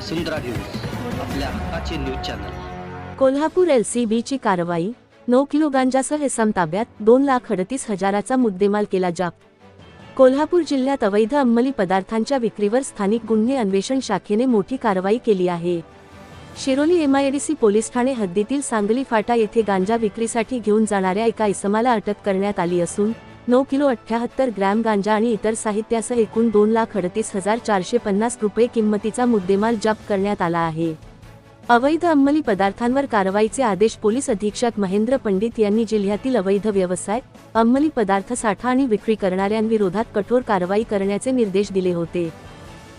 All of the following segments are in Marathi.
वसुंधरा न्यूज आपल्या हक्काचे न्यूज चॅनल. कोल्हापूर एलसीबीची कारवाई नऊ किलो गांजासह एसम ताब्यात दोन लाख अडतीस हजाराचा मुद्देमाल केला जाप. कोल्हापूर जिल्ह्यात अवैध अंमली पदार्थांच्या विक्रीवर स्थानिक गुन्हे अन्वेषण शाखेने मोठी कारवाई केली आहे. शिरोली एमआयडीसी पोलीस ठाणे हद्दीतील सांगली फाटा येथे गांजा विक्रीसाठी घेऊन जाणाऱ्या एका इसमाला अटक करण्यात आली असून नऊ किलो अठ्याहत्तर ग्रॅम गांजा आणि इतर साहित्यासह एकूण दोन लाख अडतीस हजार चारशे पन्नास रुपये किंमतीचा मुद्देमाल जप्त करण्यात आला आहे. अवैध अंमली पदार्थांवर कारवाईचे आदेश पोलीस अधीक्षक महेंद्र पंडित यांनी जिल्ह्यातील अवैध व्यवसाय अंमली पदार्थ साठा आणि विक्री करणाऱ्यांविरोधात कठोर कारवाई करण्याचे निर्देश दिले होते.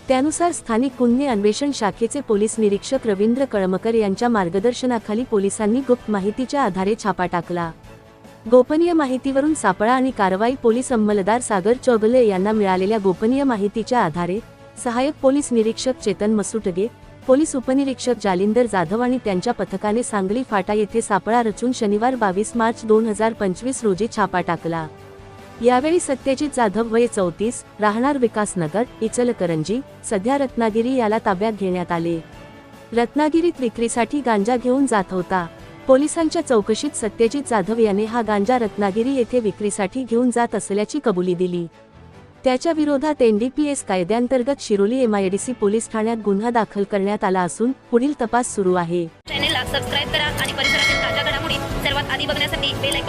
त्यानुसार स्थानिक गुन्हे अन्वेषण शाखेचे पोलीस निरीक्षक रवींद्र कळमकर यांच्या मार्गदर्शनाखाली पोलिसांनी गुप्त माहितीच्या आधारे छापा टाकला. गोपनीय माहितीवरून सापळा आणि कारवाई पोलीस अंमलदार सागर चौगले यांना मिळालेल्या गोपनीय माहितीच्या आधारे सहाय्यक पोलीस निरीक्षक चेतन मसुटगे पोलीस उपनिरीक्षक जालिंदर जाधव आणि त्यांच्या पथकाने सांगली फाटा येथे सापळा रचून शनिवार बावीस मार्च दोन हजार पंचवीस रोजी छापा टाकला. यावेळी सत्यजित जाधव वय चौतीस राहणार विकासनगर इचलकरंजी सध्या रत्नागिरी याला ताब्यात घेण्यात आले. रत्नागिरीत विक्रीसाठी गांजा घेऊन जात होता. पोलिसांच्या चौकशीत सत्यजित जाधव याने हा गांजा रत्नागिरी येथे विक्रीसाठी घेऊन जात असल्याची कबुली दिली. त्याच्या विरोधात एनडीपीएस कायद्यांतर्गत शिरोली एमआयडीसी पोलीस ठाण्यात गुन्हा दाखल करण्यात आला असून पुढील तपास सुरू आहे. चॅनेलला सबस्क्राईब करा आणि परिसरातील ताज्या घडामोडी सर्वात आधी बघण्यासाठी बेल